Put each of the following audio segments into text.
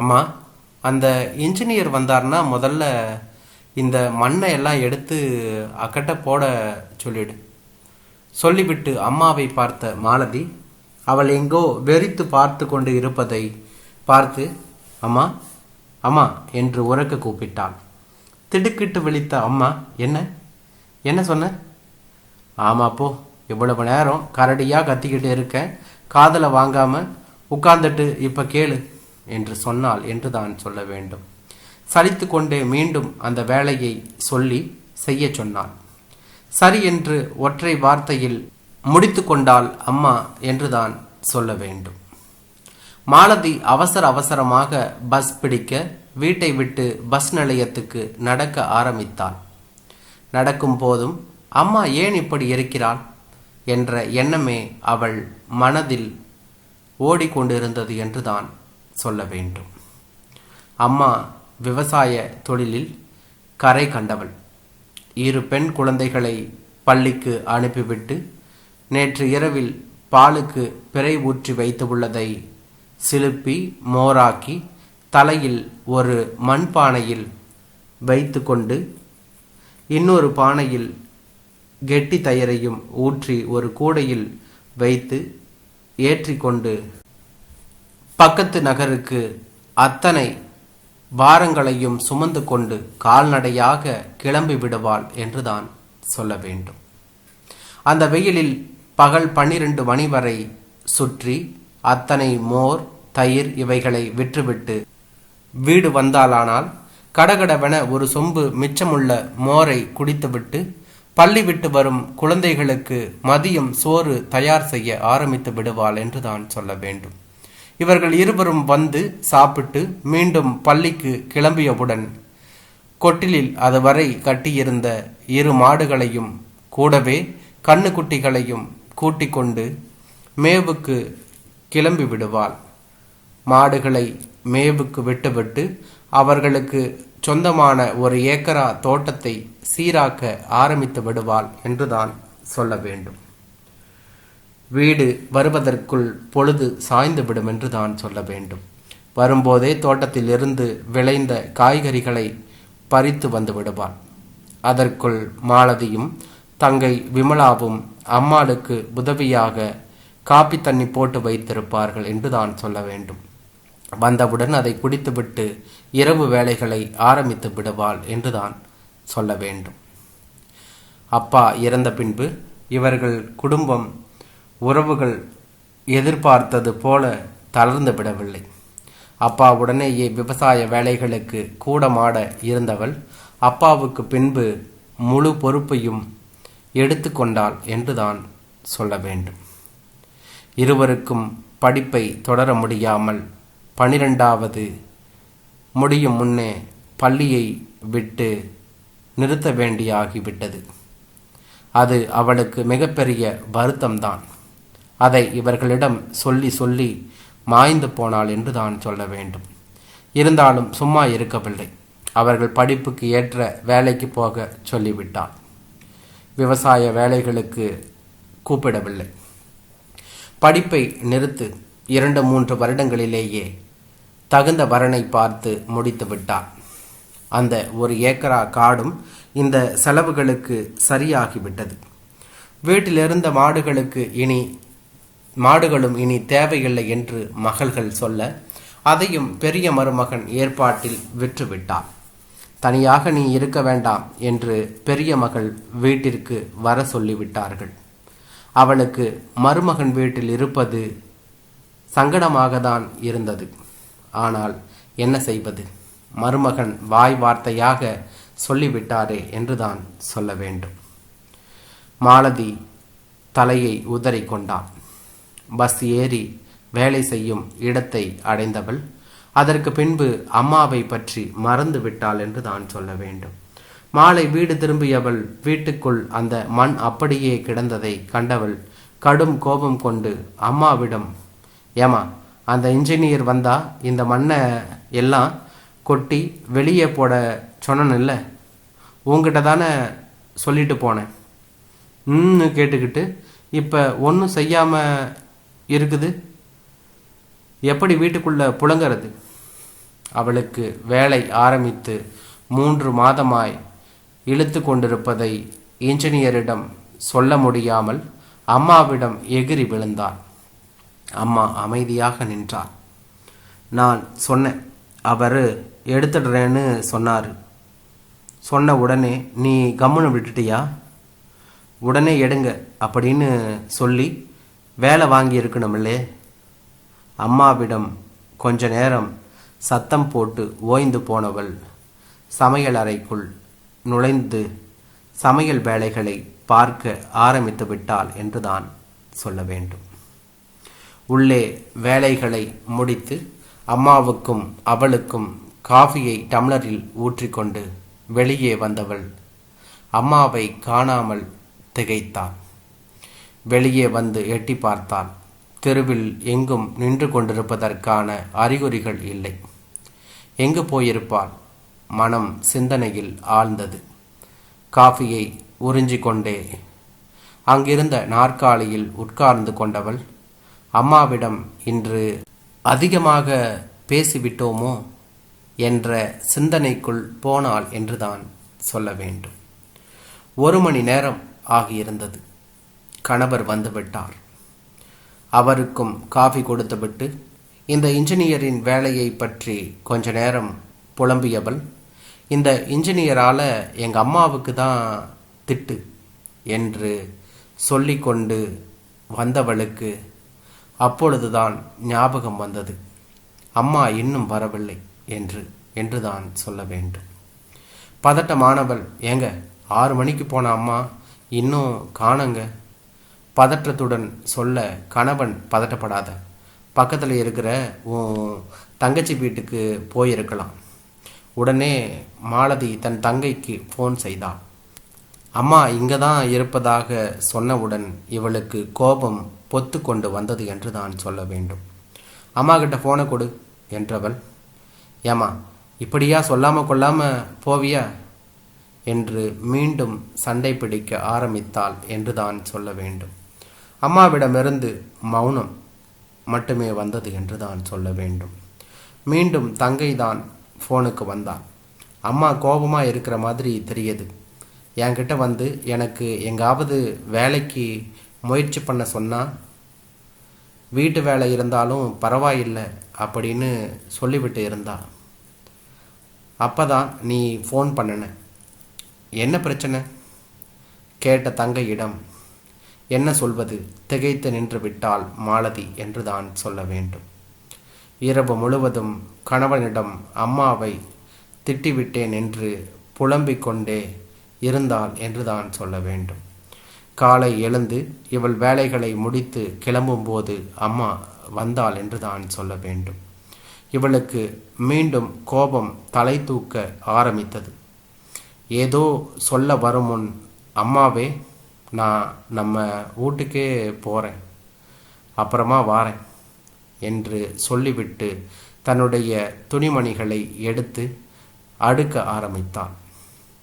அம்மா அந்த இன்ஜினியர் வந்தார்னா முதல்ல இந்த மண்ணை எல்லாம் எடுத்து அக்கட்ட போட சொல்லிடு. சொல்லிவிட்டு அம்மாவை பார்த்த மாலதி அவள் எங்கோ வெறித்து பார்த்து கொண்டு இருப்பதை பார்த்து அம்மா அம்மா என்று உறக்க கூப்பிட்டாள். திடுக்கிட்டு விழித்த அம்மா என்ன? என்ன சொன்ன? ஆமாப்போ போ இவ்வளவு நேரம் கரடியாக கத்திக்கிட்டு இருக்கேன். காதலை வாங்காமல் உட்காந்துட்டு இப்போ கேளு. என்று சொன்னாள் என்று தான் சொல்ல வேண்டும். சலித்து கொண்டே மீண்டும் அந்த வேலையை சொல்லி செய்ய சொன்னாள் சரி என்று ஒற்றை வார்த்தையில் முடித்து கொண்டால் அம்மா என்றுதான் சொல்ல வேண்டும். மாலதி அவசர அவசரமாக பஸ் பிடிக்க வீட்டை விட்டு பஸ் நிலையத்துக்கு நடக்க ஆரம்பித்தாள். நடக்கும் போதும் அம்மா ஏன் இப்படி இருக்கிறாள்? என்ற எண்ணமே அவள் மனதில் ஓடிக்கொண்டிருந்தது என்றுதான் சொல்ல வேண்டும். அம்மா விவசாய தொழிலில் கரை கண்டவள். இரு பெண் குழந்தைகளை பள்ளிக்கு அனுப்பிவிட்டு நேற்று இரவில் பாலுக்கு பிறை ஊற்றி வைத்து உள்ளதை சிலுப்பி மோராக்கி தலையில் ஒரு மண்பானையில் வைத்து கொண்டு இன்னொரு பானையில் கெட்டி தயிரையும் ஊற்றி ஒரு கூடையில் வைத்து ஏற்றிக்கொண்டு பக்கத்து நகருக்கு அத்தனை பாரங்களையும் சுமந்து கொண்டு கால்நடையாக கிளம்பி விடுவாள் என்றுதான் சொல்ல வேண்டும். அந்த வெயிலில் பகல் பன்னிரண்டு மணி வரை சுற்றி அத்தனை மோர் தயிர் இவைகளை விற்றுவிட்டு வீடு வந்தாலானால் கடகடவென ஒரு சொம்பு மிச்சமுள்ள மோரை குடித்துவிட்டு பள்ளி விட்டு வரும் குழந்தைகளுக்கு மதியம் சோறு தயார் செய்ய ஆரம்பித்து விடுவாள் என்று தான் சொல்ல வேண்டும். இவர்கள் இருவரும் வந்து சாப்பிட்டு மீண்டும் பள்ளிக்கு கிளம்பியவுடன் கொட்டிலில் அதுவரை கட்டியிருந்த இரு மாடுகளையும் கூடவே கண்ணுக்குட்டிகளையும் கூட்டிக் கொண்டு மேவுக்கு கிளம்பி விடுவாள் மாடுகளை மேவுக்கு விட்டுவிட்டு அவர்களுக்கு சொந்தமான ஒரு ஏக்கரா தோட்டத்தை சீராக்க ஆரம்பித்து விடுவாள் என்றுதான் சொல்ல வேண்டும். வீடு வருவதற்குள் பொழுது சாய்ந்துவிடும் என்று தான் சொல்ல வேண்டும். வரும்போதே தோட்டத்திலிருந்து விளைந்த காய்கறிகளை பறித்து வந்து விடுவாள் அதற்குள் மாலதியும் தங்கை விமலாவும் அம்மாளுக்கு உதவியாக காப்பி தண்ணி போட்டு வைத்திருப்பார்கள் என்று தான் சொல்ல வேண்டும். வந்தவுடன் அதை குடித்துவிட்டு இரவு வேலைகளை ஆரம்பித்து விடுவாள் என்றுதான் சொல்ல வேண்டும். அப்பா இறந்த பின்பு இவர்கள் குடும்பம் உறவுகள் எதிர்பார்த்தது போல தளர்ந்து விடவில்லை. அப்பா உடனேயே விவசாய வேலைகளுக்கு கூடமாட இருந்தவள் அப்பாவுக்கு பின்பு முழு பொறுப்பையும் எடுத்துக்கொண்டாள் என்றுதான் சொல்ல வேண்டும். இருவருக்கும் படிப்பை தொடர முடியாமல் பனிரெண்டாவது முடியும் முன்னே பள்ளியை விட்டு நிறுத்த வேண்டியாகிவிட்டது. அது அவளுக்கு மிகப்பெரிய வருத்தம்தான். அதை இவர்களிடம் சொல்லி சொல்லி மாய்ந்து போனாள் என்று தான் சொல்ல வேண்டும். இருந்தாலும் சும்மா இருக்கவில்லை. அவர்கள் படிப்புக்கு ஏற்ற வேலைக்கு போக சொல்லிவிட்டாள். விவசாய வேலைகளுக்கு கூப்பிடவில்லை. படிப்பை நிறுத்து இரண்டு மூன்று வருடங்களிலேயே தகுந்த வரனை பார்த்து முடித்து விட்டார் அந்த ஒரு ஏக்கரா காடும் இந்த செலவுகளுக்கு சரியாகிவிட்டது. வீட்டிலிருந்த மாடுகளுக்கு இனி மாடுகளும் இனி தேவையில்லை என்று மகள்கள் சொல்ல அதையும் பெரிய மருமகன் ஏற்பாட்டில் விற்றுவிட்டார். தனியாக நீ இருக்க வேண்டாம் என்று பெரிய மகள் வீட்டிற்கு வர சொல்லிவிட்டார்கள். அவளுக்கு மருமகன் வீட்டில் இருப்பது சங்கடமாக தான் இருந்தது. ஆனால் என்ன செய்வது? மருமகன் வாய் வார்த்தையாக சொல்லிவிட்டாரே என்றுதான் சொல்ல வேண்டும். மாலதி தலையை உதறி கொண்டான் பஸ் ஏறி வேலை செய்யும் இடத்தை அடைந்தவள். அதற்கு பின்பு அம்மாவை பற்றி மறந்து விட்டாள் என்று தான் சொல்ல வேண்டும். மாலை வீடு திரும்பியவள் வீட்டுக்குள் அந்த மண் அப்படியே கிடந்ததை கண்டவள் கடும் கோபம் கொண்டு அம்மாவிடம் ஏமா அந்த இன்ஜினியர் வந்தா? இந்த மண்ணை எல்லாம் கொட்டி வெளியே போட சொன்னேன் இல்லை உங்ககிட்ட தானே சொல்லிட்டு போனேன். ம் கேட்டுக்கிட்டு இப்போ ஒன்றும் செய்யாமல் இருக்குது? எப்படி வீட்டுக்குள்ளே புழங்கிறது? அவளுக்கு வேலை ஆரம்பித்து மூன்று மாதமாய் இழுத்து கொண்டிருப்பதை இன்ஜினியரிடம் சொல்ல முடியாமல் அம்மாவிடம் எகிரி விழுந்தார் அம்மா அமைதியாக நின்றார் நான் சொன்னேன். அவர் எடுத்துடுறேன்னு சொன்னார். சொன்ன உடனே நீ கம்முன்னு விட்டுட்டியா? உடனே எடுங்க அப்படின்னு சொல்லி வேலை வாங்கியிருக்கணுமில்லே. அம்மாவிடம் கொஞ்ச நேரம் சத்தம் போட்டு ஓய்ந்து போனவள் சமையல் அறைக்குள் நுழைந்து சமையல் வேலைகளை பார்க்க ஆரம்பித்து விட்டாள் என்றுதான் சொல்ல வேண்டும். உள்ளே வேலைகளை முடித்து அம்மாவுக்கும் அவளுக்கும் காஃபியை டம்ளரில் ஊற்றிக்கொண்டு வெளியே வந்தவள் அம்மாவை காணாமல் திகைத்தாள். வெளியே வந்து எட்டி பார்த்தான். தெருவில் எங்கும் நின்று கொண்டிருப்பதற்கான அறிகுறிகள் இல்லை. எங்கு போயிருப்பான் மனம் சிந்தனையில் ஆழ்ந்தது. காஃபியை உறிஞ்சிக்கொண்டே அங்கிருந்த நாற்காலியில் உட்கார்ந்து கொண்டவள் அம்மாவிடம் இன்று அதிகமாக பேசிவிட்டோமோ? என்ற சிந்தனைக்குள் போனாள் என்றுதான் சொல்ல வேண்டும். ஒரு மணி நேரம் ஆகியிருந்தது. கணவர் வந்துவிட்டார். அவருக்கும் காஃபி கொடுத்துவிட்டு இந்த இன்ஜினியரின் வேலையை பற்றி கொஞ்ச நேரம் புலம்பியவள் இந்த இன்ஜினியரால் எங்கள் அம்மாவுக்கு தான் திட்டு என்று சொல்லிக்கொண்டு வந்தவளுக்கு அப்பொழுதுதான் ஞாபகம் வந்தது. அம்மா இன்னும் வரவில்லை என்று என்றுதான் சொல்ல வேண்டும். பதட்டமானவள் ஏங்க ஆறு மணிக்கு போன அம்மா இன்னும் காணங்க. பதற்றத்துடன் சொல்ல கணவன் பதட்டப்படாத. பக்கத்தில் இருக்கிற உன் தங்கச்சி வீட்டுக்கு போயிருக்கலாம். உடனே மாலதி தன் தங்கைக்கு ஃபோன் செய்தாள் அம்மா இங்கே தான் இருப்பதாக சொன்னவுடன் இவளுக்கு கோபம் பொத்து கொண்டு வந்தது என்று தான் சொல்ல வேண்டும். அம்மா கிட்ட ஃபோனை கொடு என்றவள். ஏமா இப்படியா சொல்லாமல் கொள்ளாமல் போவியா? என்று மீண்டும் சண்டை பிடிக்க ஆரம்பித்தாள் என்று தான் சொல்ல வேண்டும். அம்மாவிடமிருந்து மௌனம் மட்டுமே வந்தது என்று தான் சொல்ல வேண்டும். மீண்டும் தங்கை தான் ஃபோனுக்கு வந்தாள் அம்மா கோபமாக இருக்கிற மாதிரி தெரியுது. என்கிட்ட வந்து எனக்கு எங்காவது வேலைக்கு முயற்சி பண்ண சொன்னால் வீட்டு வேலை இருந்தாலும் பரவாயில்லை அப்படின்னு சொல்லிவிட்டு இருந்தா. அப்போ தான் நீ ஃபோன் பண்ணின. என்ன பிரச்சனை? கேட்ட தங்கையிடம் என்ன சொல்வது? திகைத்து நின்று விட்டால் மாலதி என்று தான் சொல்ல வேண்டும். இரவு முழுவதும் கணவனிடம் அம்மாவை திட்டிவிட்டேன் என்று புலம்பிக் கொண்டே இருந்தாள் என்று தான் சொல்ல வேண்டும். காலை எழுந்து இவள் வேலைகளை முடித்து கிளம்பும்போது அம்மா வந்தாள் என்று தான் சொல்ல வேண்டும். இவளுக்கு மீண்டும் கோபம் தலை தூக்க ஆரம்பித்தது. ஏதோ சொல்ல வரும் முன் அம்மாவே நான் நம்ம வீட்டுக்கே போகிறேன் அப்புறமா வாரேன் என்று சொல்லிவிட்டு தன்னுடைய துணிமணிகளை எடுத்து அடுக்க ஆரம்பித்தான்.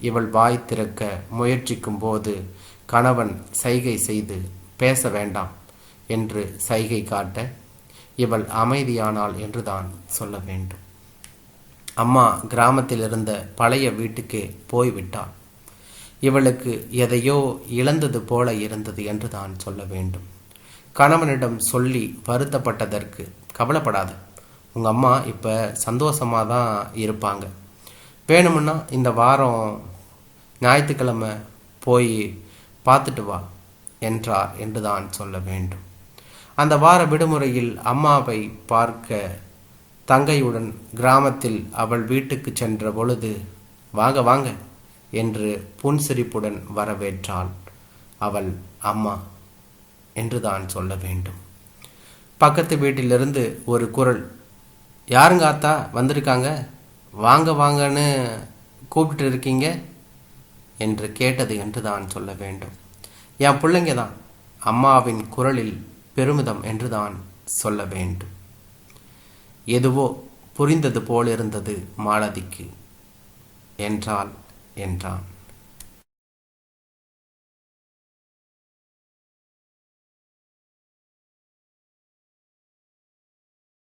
இவள் வாய் திறக்க முயற்சிக்கும் போது கணவன் சைகை செய்து பேச வேண்டாம் என்று சைகை காட்ட இவள் அமைதியானாள் என்றுதான் சொல்ல வேண்டும். அம்மா கிராமத்தில் இருந்த பழைய வீட்டுக்கு போய்விட்டாள். இவளுக்கு எதையோ இழந்தது போல இருந்தது என்று தான் சொல்ல வேண்டும். கணவனிடம் சொல்லி வருத்தப்பட்டதற்கு கவலைப்படாத. உங்கள் அம்மா இப்போ சந்தோஷமாக தான் இருப்பாங்க. வேணுமுன்னா இந்த வாரம் ஞாயிற்றுக்கிழமை போய் பார்த்துட்டு வா என்றார் என்று தான் சொல்ல வேண்டும். அந்த வார விடுமுறையில் அம்மாவை பார்க்க தங்கையுடன் கிராமத்தில் அவள் வீட்டுக்கு சென்ற பொழுது வாங்க வாங்க என்று புன்சிரிப்புடன் வரவேற்றாள். அவள் அம்மா என்று தான் சொல்ல வேண்டும். பக்கத்து வீட்டிலிருந்து ஒரு குரல் யாருங்க ஆத்தா வந்திருக்காங்க? வாங்க வாங்கன்னு கூப்பிட்டு இருக்கீங்க என்று கேட்டது என்று தான் சொல்ல வேண்டும். என் பிள்ளைங்க தான். அம்மாவின் குரலில் பெருமிதம் என்று தான் சொல்ல வேண்டும். எதுவோ புரிந்தது போலிருந்தது மாலதிக்கு. என்றால் என்றான்.